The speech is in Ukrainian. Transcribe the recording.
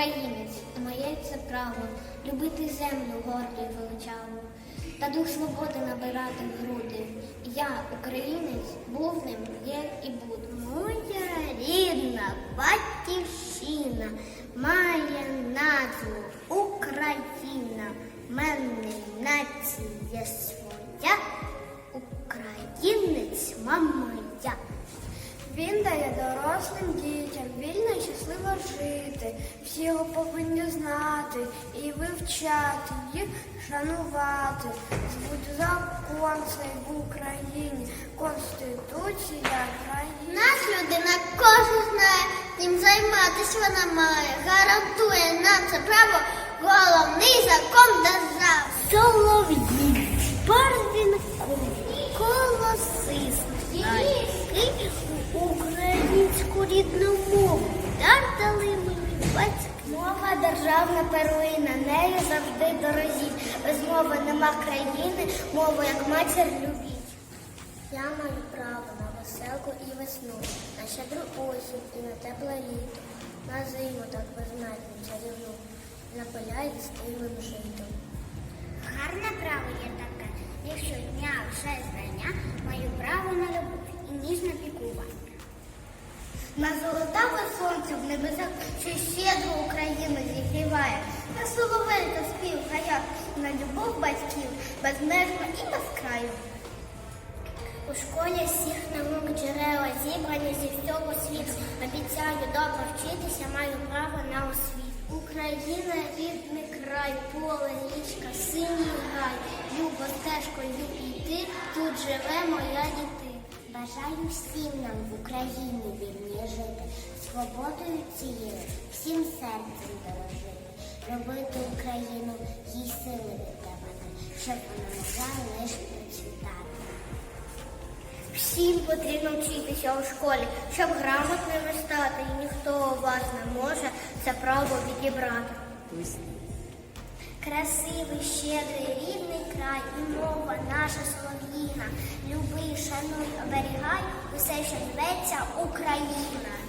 українець, і моє це право любити землю горду і величаву, та дух свободи набирати в груди. Я, українець, був ним, є і буду. Моя рідна батьківщина має назву Україна. Мене нація своя, українець мама я. Він дає дорослим дітям вільно і щасливо жити. Всі його повинні знати і вивчати, їх шанувати. Звуть закон цей в Україні, Конституція країни. Нас людина кожен знає, цим займатися вона має. Гарантує нам це право головний закон держави. Солов'ї, барвінку, колосист, державна первинна, нею завжди дорожіть. Без мови нема країни, мову як матір любіть. Я маю право на веселку і весну, на щедру осінь і на тепле літо, на зиму так безмежну чарівну, на поля із стиглим житом. Гарне право є таке, якщо дня вже знання, маю право на любов і ніжне пікування. На золотаве сонце в небесах, що щедро Україну зігріває, на соловейка спів в гаях, на любов батьків, безмежна і без краю. У школі всіх наук джерела зібрані зі всього світу. Обіцяю добре вчитися, маю право на освіту. Україна рідний край, поле, річка, синій гай. Любо стежкою йти, тут живе моя діти. Бажаю всім нам в Україні вільні жити, свободою цією, всім серцем дорожити, любити Україну, їй сили віддавати, щоб вона могла лиш процвітати. Всім потрібно вчитися у школі, щоб грамотними стати, і ніхто у вас не може це право відібрати. Красивий, щедрий, рідний край і мова наша солов'їна. Люби, шануй, оберігай усе, що зветься Україна.